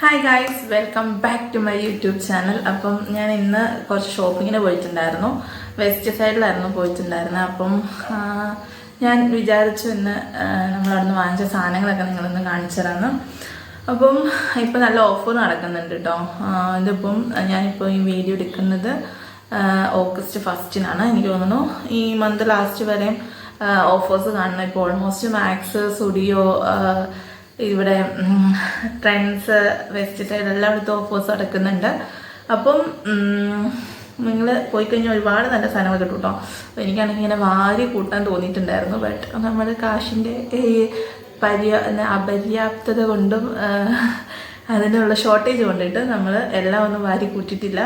Hi guys welcome back to my YouTube channel അപ്പം ഞാൻ ഇന്ന് കുറച്ച് ഷോപ്പിങ്ങിന് പോയിട്ടുണ്ടായിരുന്നു. വെസ്റ്റ് സൈഡിലായിരുന്നു പോയിട്ടുണ്ടായിരുന്നത്. അപ്പം ഞാൻ വിചാരിച്ചു ഇന്ന് നമ്മളവിടുന്ന് വാങ്ങിച്ച സാധനങ്ങളൊക്കെ നിങ്ങളൊന്ന് കാണിച്ചു തരാമെന്ന് അപ്പം ഇപ്പം നല്ല ഓഫർ നടക്കുന്നുണ്ട് കേട്ടോ ഇതിപ്പം ഞാനിപ്പോൾ ഈ വീഡിയോ എടുക്കുന്നത് ഓഗസ്റ്റ് ഫസ്റ്റിനാണ് എനിക്ക് തോന്നുന്നു ഈ മന്ത് ലാസ്റ്റ് വരെയും ഓഫേഴ്സ് കാണുന്നത് ഇപ്പോൾ ഓൾമോസ്റ്റ് മാക്സ് സ്റ്റുഡിയോ ഇവിടെ ട്രെൻഡ്സ് വെസ്റ്റ് സൈഡ് എല്ലായിടത്തും ഓഫേഴ്സ് നടക്കുന്നുണ്ട്. അപ്പം നിങ്ങൾ പോയി കഴിഞ്ഞാൽ ഒരുപാട് നല്ല സാധനങ്ങൾ കിട്ടും കേട്ടോ അപ്പോൾ എനിക്കാണെങ്കിൽ ഇങ്ങനെ വാരി കൂട്ടാൻ തോന്നിയിട്ടുണ്ടായിരുന്നു. ബട്ട് നമ്മുടെ കാശിന്റെ ഈ പര്യ അപര്യാപ്തത കൊണ്ടും അതിനുള്ള ഷോർട്ടേജ് കൊണ്ടിട്ട് നമ്മൾ എല്ലാം ഒന്നും വാരി കൂട്ടിയിട്ടില്ല.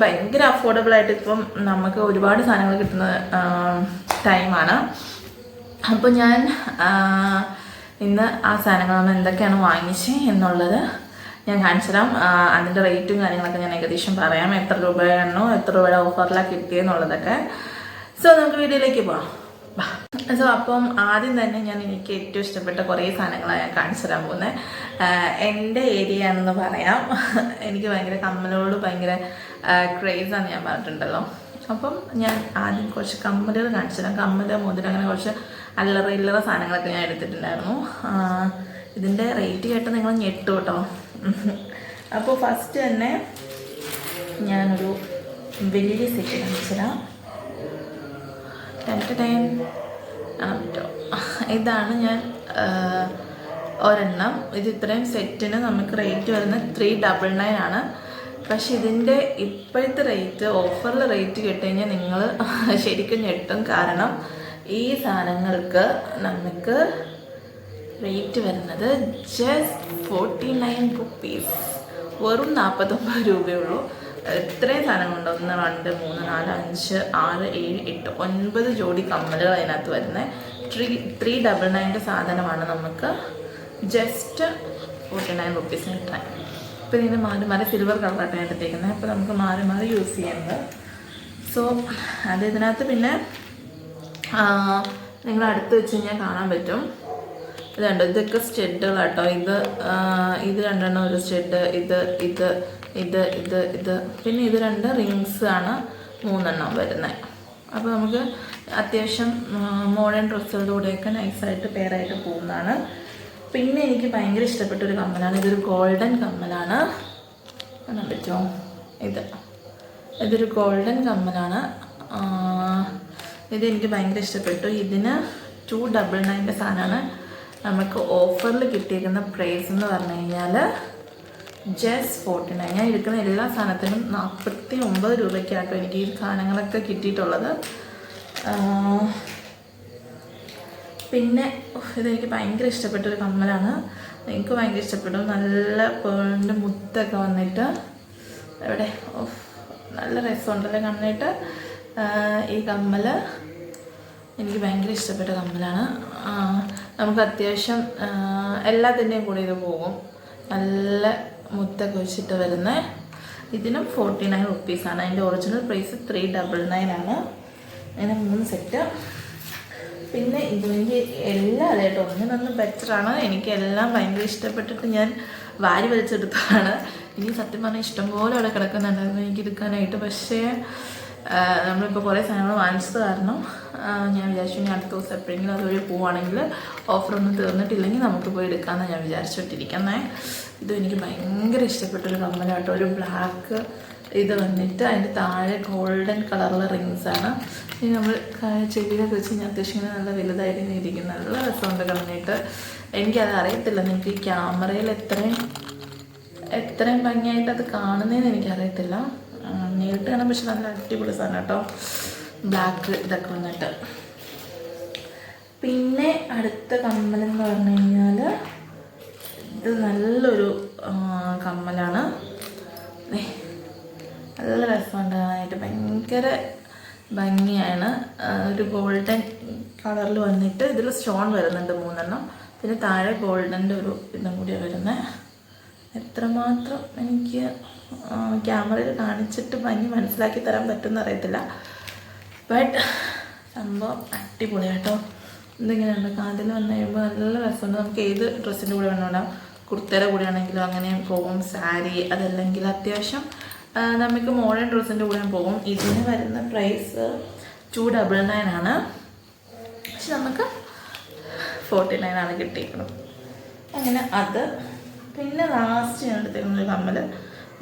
ഭയങ്കര അഫോർഡബിൾ ആയിട്ട് ഇപ്പം നമുക്ക് ഒരുപാട് സാധനങ്ങൾ കിട്ടുന്ന ടൈമാണ് അപ്പോൾ ഞാൻ ഇന്ന് ആ സാധനങ്ങൾ നമ്മൾ എന്തൊക്കെയാണ് വാങ്ങിച്ചത് എന്നുള്ളത് ഞാൻ കാണിച്ചു തരാം അതിന്റെ റേറ്റും കാര്യങ്ങളൊക്കെ ഞാൻ ഏകദേശം പറയാം. എത്ര രൂപയാണോ എത്ര രൂപയുടെ ഓഫറിലാണ് കിട്ടിയെന്നുള്ളതൊക്കെ സോ നമുക്ക് വീഡിയോയിലേക്ക് പോവാം. സോ അപ്പം ആദ്യം തന്നെ ഞാൻ എനിക്ക് ഏറ്റവും ഇഷ്ടപ്പെട്ട കുറേ സാധനങ്ങളാണ് ഞാൻ കാണിച്ചു തരാൻ പോകുന്നത് എന്റെ ഏരിയ ആണെന്ന് പറയാം. എനിക്ക് ഭയങ്കര കമ്മലോട് ഭയങ്കര ക്രേസാണ് ഞാൻ പറഞ്ഞിട്ടുണ്ടല്ലോ. അപ്പം ഞാൻ ആദ്യം കുറച്ച് കമ്മലുകൾ കാണിച്ചു തരാം. കമ്മൽ മോതിരം അങ്ങനെ കുറച്ച് അല്ലറ ഇല്ലറ സാധനങ്ങളൊക്കെ ഞാൻ എടുത്തിട്ടുണ്ടായിരുന്നു. ഇതിന്റെ റേറ്റ് കേട്ട് നിങ്ങൾ ഞെട്ടു കേട്ടോ. അപ്പോൾ ഫസ്റ്റ് തന്നെ ഞാനൊരു വലിയ സെറ്റ് കാണിച്ചു തരാം. ഇതാണ് ഞാൻ ഒരെണ്ണം. ഇത് ഇത്രയും സെറ്റിന് നമുക്ക് റേറ്റ് വരുന്നത് ത്രീ ഡബിൾ നയൻ ആണ്. പക്ഷെ ഇതിന്റെ ഇപ്പോഴത്തെ റേറ്റ് ഓഫറിൽ റേറ്റ് കിട്ടുകഴിഞ്ഞാൽ നിങ്ങൾ ശരിക്കും ഞെട്ടും. കാരണം ഈ സാധനങ്ങൾക്ക് നമുക്ക് റേറ്റ് വരുന്നത് ജസ്റ്റ് ഫോർട്ടി നയൻ റുപ്പീസ് വെറും നാൽപ്പത്തൊമ്പത് രൂപയുള്ളൂ ഇത്രയും സാധനങ്ങളുണ്ട് ഒന്ന് രണ്ട് മൂന്ന് നാല് അഞ്ച് ആറ് ഏഴ് എട്ട് ഒൻപത് ജോഡി കമ്മലുകൾ അതിനകത്ത് വരുന്നത്. ത്രീ ത്രീ ഡബിൾ നയന്റെ സാധനമാണ് നമുക്ക് ജസ്റ്റ് ഫോർട്ടി നയൻ റുപ്പീസിന് കിട്ടാൻ ഇപ്പോൾ ഇതിന് മാറി മാറി സിൽവർ കളറായിട്ടാണ് എടുത്തേക്കുന്നത് അപ്പോൾ നമുക്ക് മാറി മാറി യൂസ് ചെയ്യുന്നത് സോ അത് ഇതിനകത്ത് പിന്നെ നിങ്ങൾ അടുത്ത് വെച്ച് കഴിഞ്ഞാൽ കാണാൻ പറ്റും. ഇതുണ്ട് ഇതൊക്കെ സ്റ്റെഡുകളാട്ടോ ഇത് ഇത് രണ്ടെണ്ണം ഒരു സ്റ്റെഡ് ഇത് ഇത് ഇത് ഇത് ഇത്. പിന്നെ ഇത് രണ്ട് റിങ്സ് ആണ് മൂന്നെണ്ണം വരുന്നത് അപ്പോൾ നമുക്ക് അത്യാവശ്യം മോഡേൺ ഡ്രസ്സുകളുടെയൊക്കെ നൈസായിട്ട് പെയറായിട്ട് പോകുന്നതാണ്. പിന്നെ എനിക്ക് ഭയങ്കര ഇഷ്ടപ്പെട്ട ഒരു കമ്മലാണ്. ഇതൊരു ഗോൾഡൻ കമ്മലാണ്. പറ്റുമോ ഇത് ഇതൊരു ഗോൾഡൻ കമ്മലാണ്. ഇത് എനിക്ക് ഭയങ്കര ഇഷ്ടപ്പെട്ടു. ഇതിന് ടു ഡബിൾ നയന്റെ സാധനമാണ്. നമുക്ക് ഓഫറിൽ കിട്ടിയിരിക്കുന്ന പ്രൈസ് എന്ന് പറഞ്ഞു കഴിഞ്ഞാൽ ജസ്റ്റ് ഫോർട്ടി നയൻ ഞാൻ എടുക്കുന്ന എല്ലാ സാധനത്തിനും നാൽപ്പത്തി ഒമ്പത് രൂപയ്ക്കാട്ടോ എനിക്ക് ഈ സാധനങ്ങളൊക്കെ കിട്ടിയിട്ടുള്ളത്. പിന്നെ ഇതെനിക്ക് ഭയങ്കര ഇഷ്ടപ്പെട്ടൊരു കമ്മലാണ്. എനിക്ക് ഭയങ്കര ഇഷ്ടപ്പെട്ടു. നല്ല പേളിന്റെ മുത്തൊക്കെ വന്നിട്ട് ഓഫ് നല്ല രസമുണ്ടല്ലേ കണ്ണിട്ട് ഈ കമ്മൽ എനിക്ക് ഭയങ്കര ഇഷ്ടപ്പെട്ട കമ്മലാണ്. നമുക്ക് അത്യാവശ്യം എല്ലാത്തിന്റെയും കൂടെ ഇത് പോകും. നല്ല മുത്തൊക്കെ വെച്ചിട്ട് വരുന്ന. ഇതിനും ഫോർട്ടി നയൻ റുപ്പീസാണ് അതിന്റെ original price three double nine ആണ്. അങ്ങനെ മൂന്ന് സെറ്റ് പിന്നെ ഇതിന്റെ എല്ലാ അതായിട്ട് ഒന്നിനൊന്നും ബെറ്ററാണ് എനിക്ക് എല്ലാം ഭയങ്കര ഇഷ്ടപ്പെട്ടിട്ട് ഞാൻ വാരി വലിച്ചെടുത്തതാണ്. എനിക്ക് സത്യം പറഞ്ഞാൽ ഇഷ്ടംപോലെ അവിടെ കിടക്കുന്നുണ്ടായിരുന്നു എനിക്ക് എടുക്കാനായിട്ട് പക്ഷേ നമ്മളിപ്പോൾ കുറേ സാധനങ്ങൾ വാങ്ങിച്ചത് കാരണം ഞാൻ വിചാരിച്ചു ഇനി അടുത്ത ദിവസം എപ്പോഴെങ്കിലും അതുവഴി പോവുകയാണെങ്കിൽ ഓഫറൊന്നും തീർന്നിട്ടില്ലെങ്കിൽ നമുക്ക് പോയി എടുക്കാമെന്ന് ഞാൻ വിചാരിച്ചിട്ടിരിക്കുന്നത് ഇതും എനിക്ക് ഭയങ്കര ഇഷ്ടപ്പെട്ടൊരു കമ്മലാട്ടോ ഒരു ബ്ലാക്ക് ഇത് വന്നിട്ട് അതിന്റെ താഴെ ഗോൾഡൻ കളറുള്ള റിങ്സാണ് ഇനി നമ്മൾ ചെവിയിലൊക്കെ വെച്ച് ഞാൻ അത്യാവശ്യം നല്ല വലുതായിരുന്നു ഇരിക്കുന്നത്. ഇരിക്കും നല്ല രസമുണ്ട് കണ്ടിട്ട്. എനിക്കത് അറിയത്തില്ല. നിങ്ങൾക്ക് ഈ ക്യാമറയിൽ എത്രയും എത്രയും ഭംഗിയായിട്ട് അത് കാണുന്നതെന്ന് എനിക്കറിയത്തില്ല. നേരിട്ട് കാണാൻ പക്ഷെ നല്ല അടിപൊളി സാധനം കേട്ടോ. ബ്ലാക്ക് ഇതൊക്കെ വന്നിട്ട്. പിന്നെ അടുത്ത കമ്മലെന്ന് പറഞ്ഞു കഴിഞ്ഞാൽ ഇത് നല്ലൊരു കമ്മലാണ്. നല്ല രസമുണ്ട് കാണാനായിട്ട്. ഭയങ്കര ഭംഗിയാണ്. ഒരു ഗോൾഡൻ കളറിൽ വന്നിട്ട് ഇതിൽ സ്റ്റോൺ വരുന്നുണ്ട് മൂന്നെണ്ണം. പിന്നെ താഴെ ഗോൾഡന്റെ ഒരു ഇതും കൂടി വരുന്നത് എത്രമാത്രം എനിക്ക് ക്യാമറയിൽ കാണിച്ചിട്ട് ഭംഗി മനസ്സിലാക്കി തരാൻ പറ്റുമെന്ന് അറിയത്തില്ല. ബട്ട് സംഭവം അടിപൊളി കേട്ടോ ഇതിങ്ങനെയുണ്ട്. കാതിൽ വന്നു കഴിയുമ്പോൾ നല്ല രസമുണ്ട്. നമുക്ക് ഏത് ഡ്രസ്സിന്റെ കൂടെ വേണമെങ്കിലും കുർത്തയുടെ കൂടെ ആണെങ്കിലും അങ്ങനെ പോകും. സാരി അതല്ലെങ്കിൽ അത്യാവശ്യം നമുക്ക് മോഡേൺ ഡ്രസ്സിന്റെ കൂടെ പോകും. ഇതിന് വരുന്ന പ്രൈസ് ടു ഡബിൾ നയൻ ആണ്. പക്ഷെ നമുക്ക് ഫോർട്ടി നയൻ ആണ് കിട്ടിയിരിക്കുന്നത്. അങ്ങനെ അത് പിന്നെ ലാസ്റ്റ് ഞാൻ എടുത്തേക്കുന്ന കമ്മൽ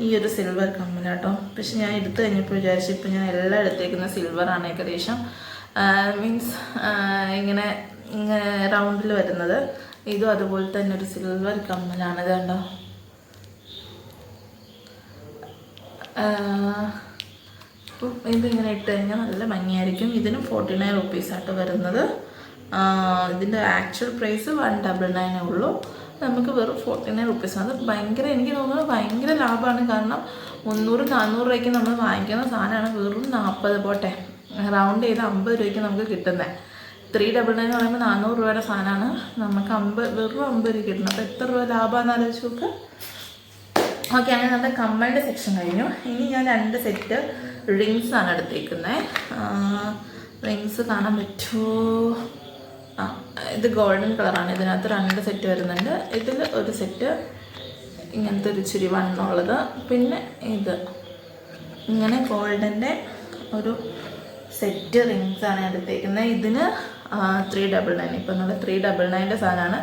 ഈ ഒരു സിൽവർ കമ്മൽ കേട്ടോ. പക്ഷെ ഞാൻ എടുത്തു കഴിഞ്ഞപ്പോൾ വിചാരിച്ചു ഇപ്പം ഞാൻ എല്ലാം എടുത്തേക്കുന്ന സിൽവറാണ് ഏകദേശം. മീൻസ് ഇങ്ങനെ റൗണ്ടിൽ വരുന്നത്. ഇതും അതുപോലെ തന്നെ ഒരു സിൽവർ കമ്മലാണ് കണ്ടോ അപ്പം ഇതിങ്ങനെ ഇട്ട് കഴിഞ്ഞാൽ നല്ല ഭംഗിയായിരിക്കും. ഇതിനും ഫോർട്ടി നയൻ റുപ്പീസായിട്ട് വരുന്നത്. ഇതിന്റെ ആക്ച്വൽ പ്രൈസ് വൺ ഡബിൾ നയനേ ഉള്ളൂ. നമുക്ക് വെറും ഫോർട്ടി നയൻ റുപ്പീസ് അത് ഭയങ്കര എനിക്ക് തോന്നുന്നത് ഭയങ്കര ലാഭമാണ് കാരണം മുന്നൂറ് നാനൂറ് രൂപയ്ക്ക് നമ്മൾ വാങ്ങിക്കുന്ന സാധനമാണ് വെറും നാൽപ്പത് പോട്ടെ റൗണ്ട് ചെയ്ത് അമ്പത് രൂപയ്ക്ക് നമുക്ക് കിട്ടുന്നത് ത്രീ ഡബിൾ നയൻ എന്ന് പറയുമ്പോൾ നാനൂറ് രൂപയുടെ സാധനമാണ്. നമുക്ക് അമ്പത് വെറും അമ്പത് രൂപ കിട്ടുന്നത് അപ്പോൾ എത്ര രൂപ ലാഭമാണെന്ന് ആലോചിച്ച് നോക്ക്. ഓക്കെ അങ്ങനെ നമ്മുടെ കമ്മലിന്റെ സെക്ഷൻ കഴിഞ്ഞു. ഇനി ഞാൻ രണ്ട് സെറ്റ് റിങ്സ് ആണ് എടുത്തേക്കുന്നത് റിങ്സ് കാണാൻ പറ്റുമോ ആ ഇത് ഗോൾഡൻ കളറാണ് ഇതിനകത്ത് രണ്ട് സെറ്റ് വരുന്നുണ്ട്. ഇതിൽ ഒരു സെറ്റ് ഇങ്ങനത്തെ ഒരു ചുരി വണ്ണുള്ളത് പിന്നെ ഇത്. ഇങ്ങനെ ഗോൾഡന്റെ ഒരു സെറ്റ് റിങ്സാണ് എടുത്തേക്കുന്നത് ഇതിന് ത്രീ ഡബിൾ നയൻ ഇപ്പം നമ്മൾ ത്രീ ഡബിൾ നയന്റെ സാധനമാണ്.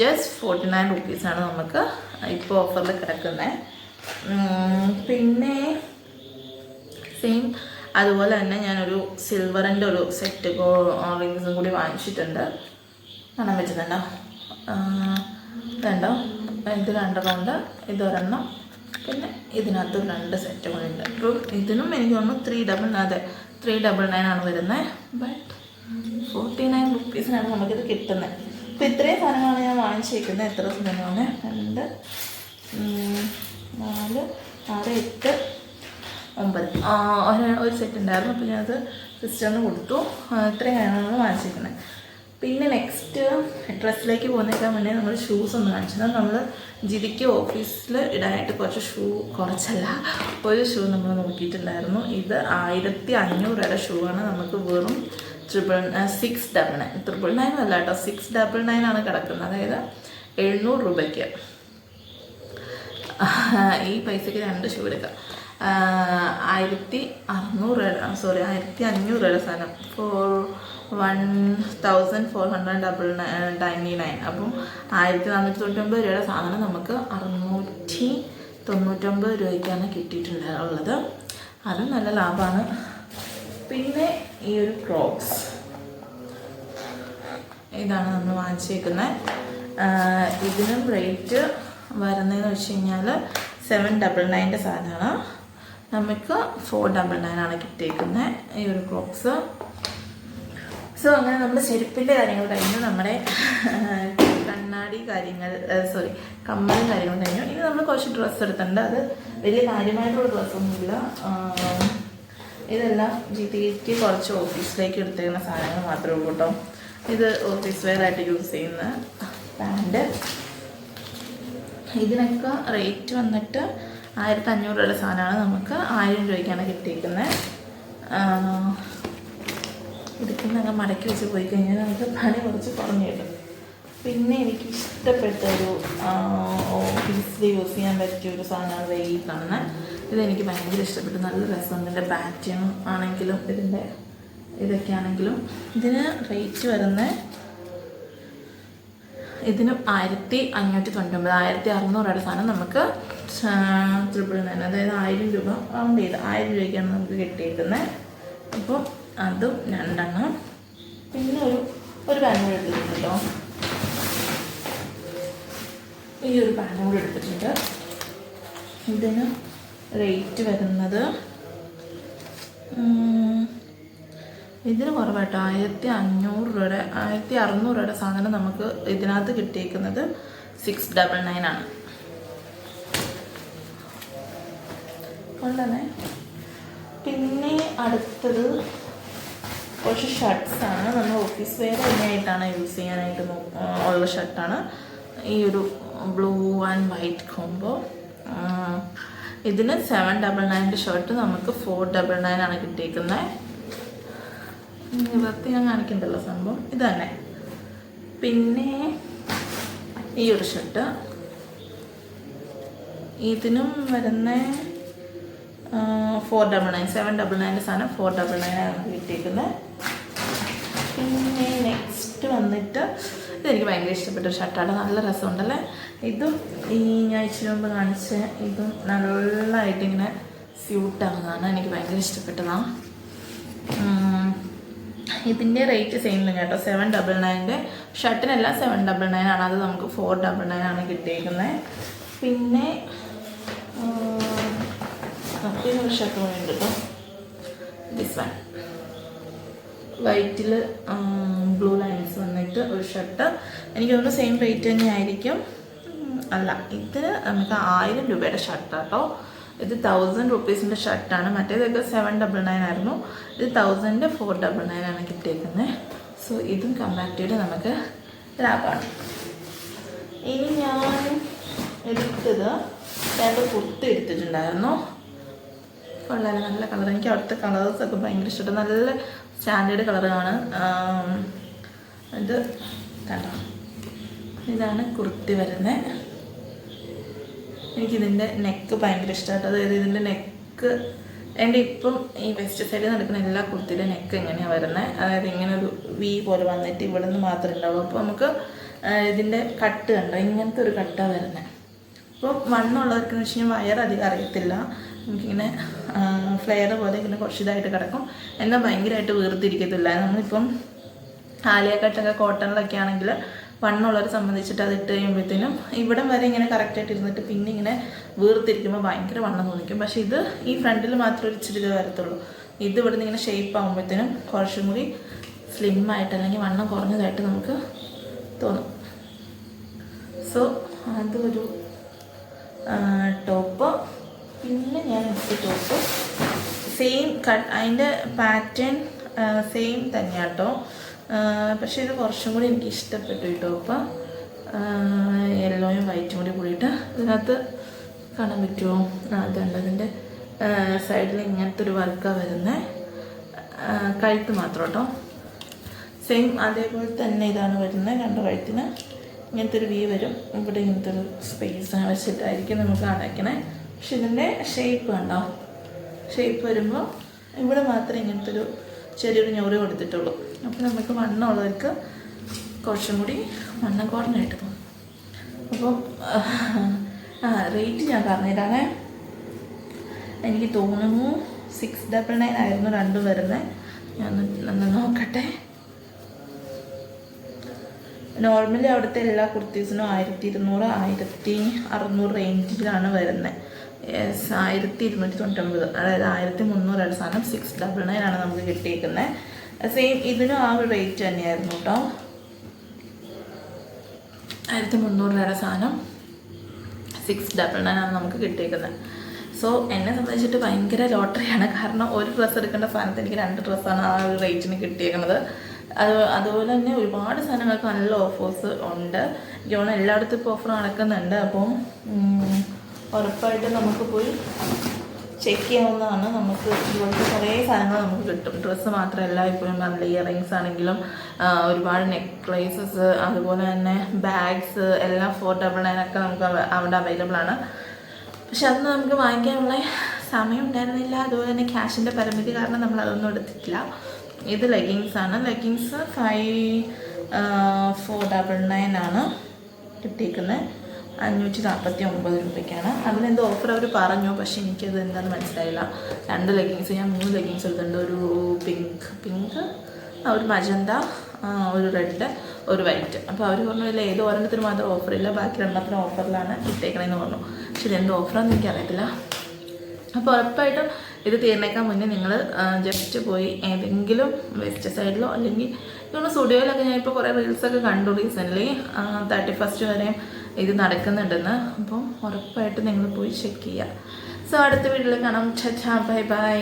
ജസ്റ്റ് ഫോർട്ടി നയൻ റുപ്പീസാണ് നമുക്ക് ഇപ്പോൾ ഓഫറിൽ കിടക്കുന്നത് പിന്നെ സെയിം അതുപോലെ തന്നെ ഞാനൊരു സിൽവറിന്റെ ഒരു സെറ്റ് റിങ്സും കൂടി വാങ്ങിച്ചിട്ടുണ്ട്. കാണാൻ പറ്റുന്നുണ്ടോ? ഇതുണ്ടോ ഇത് രണ്ടെണ്ണമുണ്ട് ഇതൊരെണ്ണം. പിന്നെ ഇതിനകത്ത് രണ്ട് സെറ്റ് കൂടി ഉണ്ട്. അപ്പോൾ ഇതിനും എനിക്ക് തോന്നുന്നു ത്രീ ഡബിൾ അതെ ത്രീ ഡബിൾ നയൻ ആണ് വരുന്നത് ബട്ട് ഫോർട്ടി നയൻ റുപ്പീസിനാണ് നമുക്കിത് കിട്ടുന്നത് അപ്പോൾ ഇത്രയും സാധനങ്ങളാണ് ഞാൻ വാങ്ങിച്ചേക്കുന്നത്. എത്ര സാധനമാണ് രണ്ട് നാല് ആറ് എട്ട് ഒമ്പത്. ഒരു സെറ്റ് ഉണ്ടായിരുന്നു. അപ്പോൾ ഞാനത് സിസ്റ്ററിന് കൊടുത്തു. ഇത്രയും കാര്യങ്ങളാണ് വാങ്ങിച്ചിരിക്കുന്നത് പിന്നെ നെക്സ്റ്റ് ഡ്രസ്സിലേക്ക് പോകുന്നേക്കാൻ മുന്നേ നമ്മൾ ഷൂസ് ഒന്ന് കാണിച്ചത് നമ്മൾ ജിതിക്ക് ഓഫീസിൽ ഇടാനായിട്ട് കുറച്ച് ഷൂ കുറച്ചല്ല ഒരു ഷൂ നമ്മൾ നോക്കിയിട്ടുണ്ടായിരുന്നു. ഇത് ആയിരത്തി അഞ്ഞൂറ് ഷൂ ആണ്. നമുക്ക് വെറും triple six double nine triple nine അല്ല കേട്ടോ സിക്സ് ഡബിൾ നയൻ ആണ് കിടക്കുന്നത്. അതായത് എഴുന്നൂറ് രൂപയ്ക്ക്. ഈ പൈസയ്ക്ക് രണ്ട് ഷൂ എടുക്കാം. ആയിരത്തി അറുന്നൂറ് സോറി ആയിരത്തി അഞ്ഞൂറ് രൂപ സാധനം. Four one thousand four hundred double ninety nine അപ്പം ആയിരത്തി നാനൂറ്റി തൊണ്ണൂറ്റൊമ്പത് രൂപയുടെ സാധനം നമുക്ക് അറുന്നൂറ്റി തൊണ്ണൂറ്റൊമ്പത് രൂപയ്ക്കാണ് കിട്ടിയിട്ടുള്ളത്. അത് നല്ല ലാഭമാണ്. പിന്നെ ഈ ഒരു ക്രോക്സ് ഇതാണ് നമ്മൾ വാങ്ങിച്ചേക്കുന്നത് ഇതിനും റേറ്റ് വരുന്നതെന്ന് വെച്ച് കഴിഞ്ഞാൽ സെവൻ ഡബിൾ നയന്റെ സാധനമാണ്. നമുക്ക് ഫോർ ഡബിൾ നയൻ ആണ് കിട്ടിയേക്കുന്നത് ഈ ഒരു ക്രോക്സ് സോ അങ്ങനെ നമ്മൾ ചെരുപ്പിന്റെ കാര്യങ്ങൾ കഴിഞ്ഞു. നമ്മുടെ കണ്ണാടി കാര്യങ്ങൾ സോറി കമ്മലും കാര്യങ്ങളും കഴിഞ്ഞു. ഇനി നമ്മൾ കുറച്ച് ഡ്രസ്സ് എടുത്തിട്ടുണ്ട്. അത് വലിയ കാര്യമായിട്ടുള്ള ഡ്രസ്സൊന്നുമില്ല. ഇതെല്ലാം ജിതിക്ക് കുറച്ച് ഓഫീസിലേക്ക് എടുത്തിരുന്ന സാധനങ്ങൾ മാത്രമേ ഉള്ളൂ കേട്ടോ. ഇത് ഓഫീസ് വെയർ ആയിട്ട് യൂസ് ചെയ്യുന്ന പാന്റ്. ഇതിനൊക്കെ റേറ്റ് വന്നിട്ട് ആയിരത്തി അഞ്ഞൂറ് രൂപയുടെ സാധനമാണ് നമുക്ക് ആയിരം രൂപയ്ക്കാണ് കിട്ടിയിരിക്കുന്നത്. അങ്ങ് മടക്കി വെച്ച് പോയി കഴിഞ്ഞാൽ നമുക്ക് പണി കുറച്ച് കുറഞ്ഞു കിട്ടും. പിന്നെ എനിക്ക് ഇഷ്ടപ്പെട്ട ഒരു ഓഫീസിൽ യൂസ് ചെയ്യാൻ പറ്റിയ ഒരു സാധനമാണ് ദേ ഈ ഇതെനിക്ക് ഭയങ്കര ഇഷ്ടപ്പെട്ടു. നല്ല രസമുണ്ട് ഇതിന്റെ പാറ്റേൺ ആണെങ്കിലും ഇതിന്റെ ഇതൊക്കെ ആണെങ്കിലും. ഇതിന് റേറ്റ് വരുന്ന ഇതിന് ആയിരത്തി അഞ്ഞൂറ്റി തൊണ്ണൂറ്റൊമ്പത് ആയിരത്തി അറുന്നൂറുടെ സാധനം നമുക്ക് ട്രിപ്പിൾ നയൻ അതായത് ആയിരം രൂപ റൗണ്ട് ചെയ്ത് ആയിരം രൂപയ്ക്കാണ് നമുക്ക് കിട്ടിയിരിക്കുന്നത് അപ്പോൾ അതും രണ്ടെണ്ണം. പിന്നെ ഒരു ഒരു പാനും കൂടെ എടുത്തിട്ടുണ്ട് കേട്ടോ ഈ ഒരു പാനും കൂടെ എടുത്തിട്ടുണ്ട്. ഇതിന് റേറ്റ് വരുന്നത് ഇതിന് കുറവായിട്ടോ? ആയിരത്തി അഞ്ഞൂറ് രൂപയുടെ ആയിരത്തി അറുന്നൂറ് രൂപയുടെ സാധനം നമുക്ക് ഇതിനകത്ത് കിട്ടിയേക്കുന്നത് സിക്സ് ഡബിൾ നയൻ ആണ്. കൊണ്ടുവന്നേ പിന്നെ അടുത്തത് കുറച്ച് ഷർട്ട്സ് ആണ്. നമ്മൾ ഓഫീസ് വെയർ തന്നെയായിട്ടാണ് യൂസ് ചെയ്യാനായിട്ട് ഉള്ള ഷർട്ടാണ് ഈ ഒരു ബ്ലൂ ആൻഡ് വൈറ്റ് കോംബോ. ഇതിന് സെവൻ ഡബിൾ നയന്റെ ഷർട്ട് നമുക്ക് ഫോർ ഡബിൾ നയൻ ആണ് കിട്ടിയിരിക്കുന്നത് നിവർത്തി ഞാൻ കാണിക്കണ്ടല്ലോ സംഭവം. ഇത് തന്നെ. പിന്നെ ഈ ഒരു ഷർട്ട്. ഇതിനും വരുന്ന four double nine seven double നയന്റെ സാധനം ഫോർ ഡബിൾ നയൻ ആണ് കിട്ടിയിരിക്കുന്നത് നെക്സ്റ്റ് വന്നിട്ട് ഇതെനിക്ക് ഭയങ്കര ഇഷ്ടപ്പെട്ട ഷർട്ടാണ് നല്ല രസമുണ്ടല്ലേ? ഇതും ഈ ഞാൻ മുമ്പ് കാണിച്ച ഇതും നല്ലതായിട്ട് ഇങ്ങനെ സ്യൂട്ടാകുന്നതാണ് എനിക്ക് ഭയങ്കര ഇഷ്ടപ്പെട്ടതാണ്. ഇതിന്റെ റേറ്റ് സെയിം തന്നെ കേട്ടോ? സെവൻ ഡബിൾ നയന്റെ ഷർട്ടിനെല്ലാം സെവൻ ഡബിൾ നയൻ ആണ്. അത് നമുക്ക് ഫോർ ഡബിൾ നയൻ ആണ് കിട്ടിയിരിക്കുന്നത് പിന്നെ പിന്നെ ഷർട്ട് വേണ്ടിട്ടോ ദിസ് വൺ വൈറ്റിൽ ബ്ലൂ ലൈൻസ് വന്നിട്ട് ഒരു ഷർട്ട്. എനിക്ക് തോന്നുന്നു സെയിം റേറ്റ് തന്നെ ആയിരിക്കും അല്ല ഇത് നമുക്ക് ആയിരം രൂപയുടെ ഷർട്ട് കേട്ടോ ഇത് തൗസൻഡ് റുപ്പീസിന്റെ ഷർട്ടാണ്. മറ്റേതൊക്കെ സെവൻ ഡബിൾ നയൻ ആയിരുന്നു. ഇത് തൗസൻഡ് ഫോർ ഡബിൾ നയൻ ആണ് കിട്ടിയേക്കുന്നത് സോ ഇതും കമ്പാക്റ്റീവ് നമുക്ക് ലാഭമാണ് ഇനി ഞാൻ എടുത്തത് രണ്ട് കുർത്തി എടുത്തിട്ടുണ്ടായിരുന്നു. കൊള്ളാല നല്ല കളർ എനിക്ക് അവിടുത്തെ കളേഴ്സൊക്കെ ഭയങ്കര ഇഷ്ടമാണ് നല്ല സ്റ്റാൻഡേർഡ് കളറാണ് ഇത് കണ്ടോ? ഇതാണ് കുർത്തി വരുന്നത് എനിക്കിതിന്റെ നെക്ക് ഭയങ്കര ഇഷ്ടമായിട്ട് അതായത് ഇതിന്റെ നെക്ക് എന്റെ ഇപ്പം ഈ വെസ്റ്റ് സൈഡിൽ നടക്കുന്ന എല്ലാ കുർത്തിയുടെ നെക്ക് എങ്ങനെയാണ് വരുന്നത് അതായത് ഇങ്ങനെ ഒരു വി പോലെ വന്നിട്ട് ഇവിടെ നിന്ന് മാത്രമേ ഉണ്ടാവുള്ളൂ. അപ്പോൾ നമുക്ക് ഇതിന്റെ കട്ട് കണ്ടോ? ഇങ്ങനത്തെ ഒരു കട്ടാണ് വരുന്നത് അപ്പോൾ വണ്ണമുള്ളവർക്ക് എന്ന് വെച്ച് കഴിഞ്ഞാൽ വയർ അധികം അറിയത്തില്ല. നമുക്കിങ്ങനെ ഫ്ലെയർ പോലെ ഇങ്ങനെ കുറച്ച് ഇതായിട്ട് കിടക്കും. എന്നാൽ ഭയങ്കരമായിട്ട് വീർത്തിരിക്കത്തില്ല നമ്മളിപ്പം ആലിയക്കട്ടൊക്കെ കോട്ടണിലൊക്കെ ആണെങ്കിൽ വണ്ണുള്ളവരെ സംബന്ധിച്ചിട്ട് അത് ഇട്ട് കഴിയുമ്പോഴത്തേനും ഇവിടം വരെ ഇങ്ങനെ കറക്റ്റായിട്ട് ഇരുന്നിട്ട് പിന്നെ ഇങ്ങനെ വീർത്തിരിക്കുമ്പോൾ ഭയങ്കര വണ്ണം തോന്നിക്കും പക്ഷേ ഇത് ഈ ഫ്രണ്ടിൽ മാത്രമേ ഒരു ഇച്ചിരി വരത്തുള്ളൂ. ഇത് ഇവിടെ നിന്ന് ഇങ്ങനെ ഷേപ്പ് ആകുമ്പോഴത്തേനും കുറച്ചും കൂടി സ്ലിം ആയിട്ട് അല്ലെങ്കിൽ വണ്ണം കുറഞ്ഞതായിട്ട് നമുക്ക് തോന്നും. സോ അതൊരു എടുത്ത ടോപ്പ് സെയിം കട്ട് അതിന്റെ പാറ്റേൺ സെയിം തന്നെയാണ് കേട്ടോ പക്ഷേ ഇത് കുറച്ചും കൂടി എനിക്ക് ഇഷ്ടപ്പെട്ടു ഈ ടോപ്പ് യെല്ലോയും വൈറ്റും കൂടി കൂടിയിട്ട് ഇതിനകത്ത് കാണാൻ പറ്റുമോ? അതുണ്ട് അതിന്റെ സൈഡിൽ ഇങ്ങനത്തെ ഒരു വർക്കാണ് വരുന്നത് കഴുത്ത് മാത്രം കേട്ടോ. സെയിം അതേപോലെ തന്നെ ഇതാണ് വരുന്നത് രണ്ട് കഴുത്തിന് ഇങ്ങനത്തെ ഒരു വ്യൂ വരും. ഇവിടെ ഇങ്ങനത്തെ ഒരു സ്പേസ് വെച്ചിട്ടായിരിക്കും നമുക്ക് അടയ്ക്കണേ പക്ഷെ ഇതിന്റെ ഷേപ്പ് കണ്ടോ? ഷേപ്പ് വരുമ്പോൾ ഇവിടെ മാത്രമേ ഇങ്ങനത്തെ ഒരു ചെറിയൊരു ഞൊറി കൊടുത്തിട്ടുള്ളൂ. അപ്പോൾ നമുക്ക് മണ്ണുള്ളവർക്ക് കുറച്ചും കൂടി മണ്ണ് കുറഞ്ഞായിട്ട് തോന്നും അപ്പം ആ റേറ്റ് ഞാൻ പറഞ്ഞുതരാണേ എനിക്ക് തോന്നുന്നു സിക്സ് ഡബിൾ നയൻ ആയിരുന്നു രണ്ടും വരുന്നത് ഞാൻ ഒന്ന് നോക്കട്ടെ. നോർമലി അവിടുത്തെ എല്ലാ കുർത്തീസിനും ആയിരത്തി ഇരുന്നൂറ് ആയിരത്തി അറുന്നൂറ് റേഞ്ചിലാണ് വരുന്നത് യെസ് ആയിരത്തി ഇരുന്നൂറ്റി തൊണ്ണൂറ്റൊമ്പത് അതായത് ആയിരത്തി മുന്നൂറാണ് സാധനം സിക്സ് ഡബിൾ നയൻ ആണ് നമുക്ക് കിട്ടിയിരിക്കുന്നത് സെയിം ഇതിനും ആ ഒരു റേറ്റ് തന്നെയായിരുന്നു കേട്ടോ ആയിരത്തി മുന്നൂറ് രൂപയുടെ സാധനം സിക്സ് ഡബിൾ നയൻ ആണ് നമുക്ക് കിട്ടിയിരിക്കുന്നത് സോ എന്നെ സംബന്ധിച്ചിട്ട് ഭയങ്കര ലോട്ടറിയാണ് കാരണം ഒരു ഡ്രസ്സ് എടുക്കേണ്ട സാധനത്തിന് എനിക്ക് രണ്ട് ഡ്രസ്സാണ് ആ ഒരു റേറ്റിന് കിട്ടിയേക്കുന്നത്. അത് അതുപോലെ തന്നെ ഒരുപാട് സാധനങ്ങൾക്ക് നല്ല ഓഫേഴ്സ് ഉണ്ട്. എനിക്ക് തോന്നുന്നു എല്ലായിടത്തും ഇപ്പോൾ ഓഫർ നടക്കുന്നുണ്ട്. അപ്പം ഉറപ്പായിട്ടും നമുക്ക് പോയി ചെക്ക് ചെയ്യാവുന്നതാണ്. നമുക്ക് ഇതുപോലത്തെ കുറേ സാധനങ്ങൾ നമുക്ക് കിട്ടും. ഡ്രസ്സ് മാത്രമല്ല ഇപ്പോഴും പറഞ്ഞില്ല ഇയറിങ്സ് ആണെങ്കിലും ഒരുപാട് നെക്ലേസസ് അതുപോലെ തന്നെ ബാഗ്സ് എല്ലാം ഫോർ ഡബിൾ നയനൊക്കെ നമുക്ക് അവ- അവിടെ അവൈലബിൾ ആണ്. പക്ഷെ അന്ന് നമുക്ക് വാങ്ങിക്കാനുള്ള സമയം ഉണ്ടായിരുന്നില്ല. അതുപോലെ തന്നെ ക്യാഷിന്റെ പരിമിതി കാരണം നമ്മൾ അതൊന്നും എടുത്തിട്ടില്ല. ഇത് ലെഗിങ്സ് ആണ്. Leggings five four double nine ആണ് കിട്ടിയിരിക്കുന്നത് അഞ്ഞൂറ്റി നാൽപ്പത്തി ഒമ്പത് രൂപയ്ക്കാണ്. അതിലെന്തോ ഓഫർ അവർ പറഞ്ഞു പക്ഷെ എനിക്കത് എന്താണെന്ന് മനസ്സിലായില്ല. രണ്ട് ലെഗിങ്സ് ഞാൻ മൂന്ന് ലെഗിങ്സ് എടുത്തിട്ടുണ്ട്. ഒരു പിങ്ക് പിങ്ക് ഒരു മജന്ത ഒരു റെഡ് ഒരു വൈറ്റ് അപ്പോൾ അവർ പറഞ്ഞു ഇല്ല ഏത് ഒരെണ്ണത്തിന് മാത്രം ഓഫറില്ല ബാക്കി രണ്ടെണ്ണത്തിന് ഓഫറിലാണ് ഇട്ടേക്കണേന്ന് പറഞ്ഞു. പക്ഷെ ഇതെന്തോ ഓഫറാന്ന് എനിക്കറിയത്തില്ല. അപ്പോൾ ഉറപ്പായിട്ടും ഇത് തീർന്നേക്കാൻ മുന്നേ നിങ്ങൾ ജസ്റ്റ് പോയി ഏതെങ്കിലും വെസ്റ്റ് സൈഡിലോ അല്ലെങ്കിൽ നിങ്ങൾ സ്റ്റുഡിയോയിലൊക്കെ ഞാൻ ഇപ്പോൾ കുറേ റീൽസൊക്കെ കണ്ടു റീസെന്റ്ലി തേർട്ടി ഫസ്റ്റ് വരെയും ഇത് നടക്കുന്നുണ്ടെന്ന് അപ്പം ഉറപ്പായിട്ട് നിങ്ങൾ പോയി ചെക്ക് ചെയ്യുക. സോ അടുത്ത വീഡിയോയിൽ കാണാം. ചച്ചാ ബൈ ബൈ